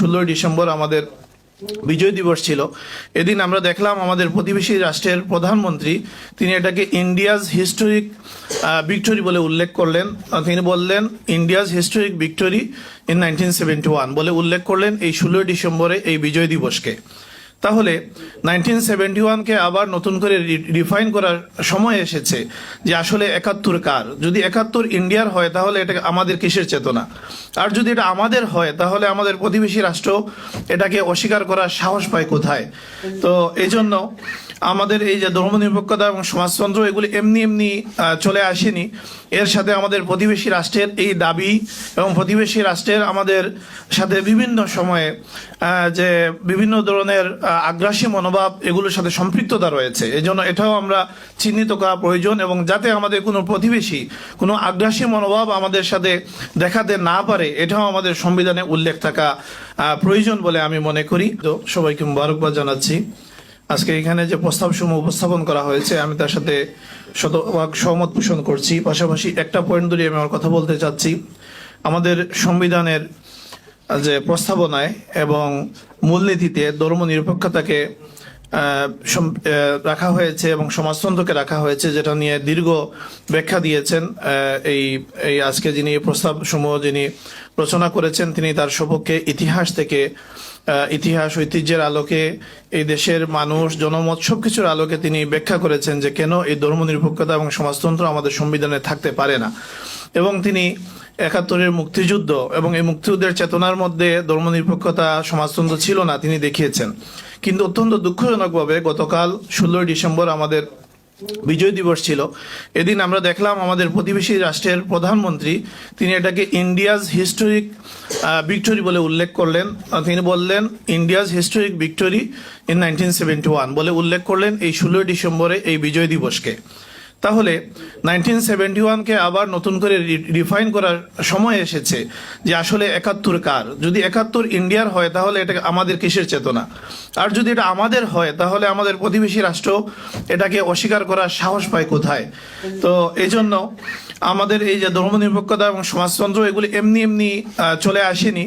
ষোলোই ডিসেম্বর আমাদের বিজয় দিবস ছিল। এদিন আমরা দেখলাম আমাদের প্রতিবেশী রাষ্ট্রের প্রধানমন্ত্রী, তিনি এটাকে ইন্ডিয়াজ হিস্টোরিক ভিক্টোরি বলে উল্লেখ করলেন। তিনি বললেন India's historic victory in nineteen seventy one বলে উল্লেখ করলেন এই ষোলোই ডিসেম্বরে এই বিজয় দিবসকে। তাহলে নাইনটিন সেভেন্টি ওয়ানকে আবার নতুন করে রিফাইন করার সময় এসেছে যে আসলে একাত্তর কার? যদি একাত্তর ইন্ডিয়ার হয়, তাহলে এটা আমাদের কিসের চেতনা? আর যদি এটা আমাদের হয়, তাহলে আমাদের প্রতিবেশী রাষ্ট্র এটাকে অস্বীকার করার সাহস পায় কোথায়? তো এই জন্য আমাদের এই যে ধর্মনিরপেক্ষতা এবং সমাজতন্ত্র, এগুলি এমনি এমনি চলে আসেনি। এর সাথে আমাদের প্রতিবেশী রাষ্ট্রের এই দাবি এবং প্রতিবেশী রাষ্ট্রের আমাদের সাথে বিভিন্ন সময়ে যে বিভিন্ন ধরনের আগ্রাসী মনোভাব, এগুলোর সাথে সম্পৃক্ততা রয়েছে। এই জন্য এটাও আমরা চিহ্নিত করা প্রয়োজন এবং যাতে আমাদের কোনো প্রতিবেশী, কোনো আগ্রাসী মনোভাব আমাদের সাথে দেখাতে না পারে, এটাও আমাদের সংবিধানে উল্লেখ থাকা প্রয়োজন বলে আমি মনে করি। তো সবাইকে মুবারকবাদ জানাচ্ছি। আজকে এখানে যে প্রস্তাবসমূহ উপস্থাপন করা হয়েছে আমি তার সাথে শতভাগ সহমত পোষণ করছি। পাশাপাশি একটা পয়েন্ট ধরে আমি আমার কথা বলতে চাচ্ছি। আমাদের সংবিধানের যে প্রস্তাবনায় এবং মূলনীতিতে ধর্ম নিরপেক্ষতাকে আহ, সম- আহ, রাখা হয়েছে এবং সমাজতন্ত্রকে রাখা হয়েছে যেটা নিয়ে দীর্ঘ ব্যাখ্যা দিয়েছেন এই এই আজকে যিনি প্রস্তাব সমূহ যিনি রচনা করেছেন তিনি তার সপক্ষে ইতিহাস থেকে ইতিহাস, ঐতিহ্যের আলোকে এই দেশের মানুষ, জনমত, সবকিছুর আলোকে তিনি ব্যাখ্যা করেছেন যে কেন এই ধর্মনিরপেক্ষতা এবং সমাজতন্ত্র আমাদের সংবিধানে থাকতে পারে না। এবং তিনি একাত্তরের মুক্তিযুদ্ধ এবং এই মুক্তিযুদ্ধের চেতনার মধ্যে ধর্মনিরপেক্ষতা, সমাজতন্ত্র ছিল না, তিনি দেখিয়েছেন। কিন্তু অত্যন্ত দুঃখজনকভাবে গতকাল ষোলোই ডিসেম্বর আমাদের বিজয় দিবস ছিল। এদিন আমরা দেখলাম আমাদের প্রতিবেশী রাষ্ট্রের প্রধানমন্ত্রী, তিনি এটাকে ইন্ডিয়াজ হিস্টোরিক ভিক্টোরি বলে উল্লেখ করলেন। তিনি বললেন India's historic victory in nineteen seventy one বলে উল্লেখ করলেন এই ষোলোই ডিসেম্বরে এই বিজয় দিবসকে। তাহলে নাইনটিন সেভেন্টি ওয়ানকে আবার নতুন করে রিফাইন করার সময় এসেছে যে আসলে একাত্তর কার? যদি একাত্তর ইন্ডিয়ার হয়, তাহলে এটা আমাদের কিসের চেতনা? আর যদি এটা আমাদের হয়, তাহলে আমাদের প্রতিবেশী রাষ্ট্র এটাকে অস্বীকার করার সাহস পায় কোথায়? তো এই জন্য আমাদের এই যে ধর্মনিরপেক্ষতা এবং সমাজতন্ত্র, এগুলি এমনি এমনি চলে আসেনি।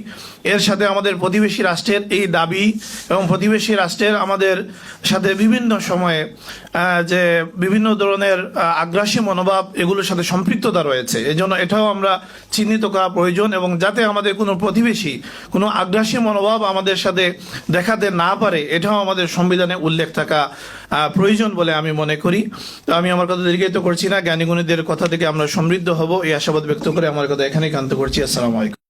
এর সাথে আমাদের প্রতিবেশী রাষ্ট্রের এই দাবি এবং প্রতিবেশী রাষ্ট্রের আমাদের সাথে বিভিন্ন সময়ে যে বিভিন্ন ধরনের আগ্রাসী মনোভাব এগুলোর সাথে সম্পৃক্ততা রয়েছে। এই জন্য এটাও আমরা চিহ্নিত করা প্রয়োজন এবং যাতে আমাদের কোনো প্রতিবেশী, কোনো আগ্রাসী মনোভাব আমাদের সাথে দেখাতে না পারে, এটাও আমাদের সংবিধানে উল্লেখ থাকা প্রয়োজন বলে আমি মনে করি। তো আমি আমার কথা দীর্ঘায়িত করছি না। জ্ঞানীগুণীদের কথা থেকে আমরা সমৃদ্ধ হব। এই আশাবাদ ব্যক্ত করে আমার কথা এখানেই কান্ত করছি। আসসালামু আলাইকুম।